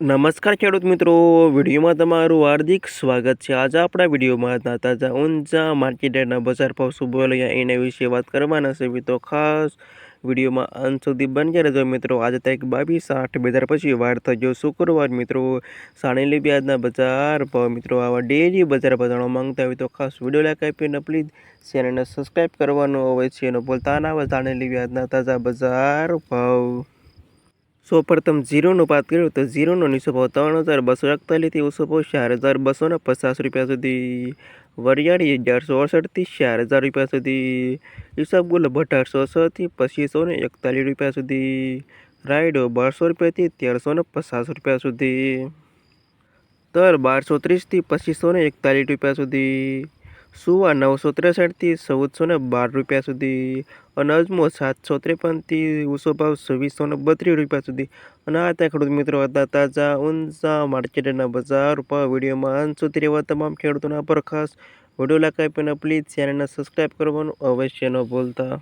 નમસ્કાર ખેડૂત મિત્રો, વિડીયોમાં તમારું હાર્દિક સ્વાગત છે. આજે આપણા વિડીયોમાં તાજા ઊંચા માર્કેટના બજાર ભાવ શું બોલ્યા એના વિશે વાત કરવાના છે મિત્રો ખાસ વિડીયોમાં અંત સુધી બની રહેજો મિત્રો. આજે તારીખ બાવીસ આઠ બે હજાર પછી વાર થયો શુક્રવાર મિત્રો. સાણેલી વ્યાજના બજાર ભાવ મિત્રો. આવા ડેલી બજાર ભાવ માંગતા હોય તો ખાસ વીડિયો લાઈક આપીને પ્લીઝ ચેનલને સબસ્ક્રાઈબ કરવાનું હોય છે એનો બોલતા ના આવે સાણેલી વ્યાજના તાજા બજાર ભાવ. સૌ પ્રથમ ઝીરોનો વાત કર્યો તો ઝીરોનો નીચો ભાવ ત્રણ હજાર બસો એકતાલીસથી ઓછો ભાવ ચાર હજાર બસોને પચાસ રૂપિયા સુધી. વરિયાળી અગિયારસો અડસઠથી ચાર હજાર રૂપિયા સુધી. ઈસબગુલ અઢારસો છથી પચીસો ને એકતાલીસ રૂપિયા સુધી. રાયડો બારસો રૂપિયાથી તેરસો ને પચાસ રૂપિયા સુધી. તર બારસો ત્રીસથી પચીસો ને એકતાલીસ રૂપિયા સુધી. સુવા નવસો ત્રેસઠથી ચૌદસો ને બાર રૂપિયા સુધી. અને અજમો સાતસો ત્રેપનથી ઊંચો ભાવ છવ્વીસો ને બત્રીસ રૂપિયા સુધી. અને આ ત્યાં ખેડૂત મિત્રો હતા, તાજા ઊંચા માર્કેટના બજાર પર વિડીયોમાં અંત સુધી રહેવા તમામ ખેડૂતોના પર ખાસ વીડિયો લાઈક આપીને પ્લીઝ ચેનલને સબસ્ક્રાઈબ કરવાનું અવશ્ય ન ભૂલતા.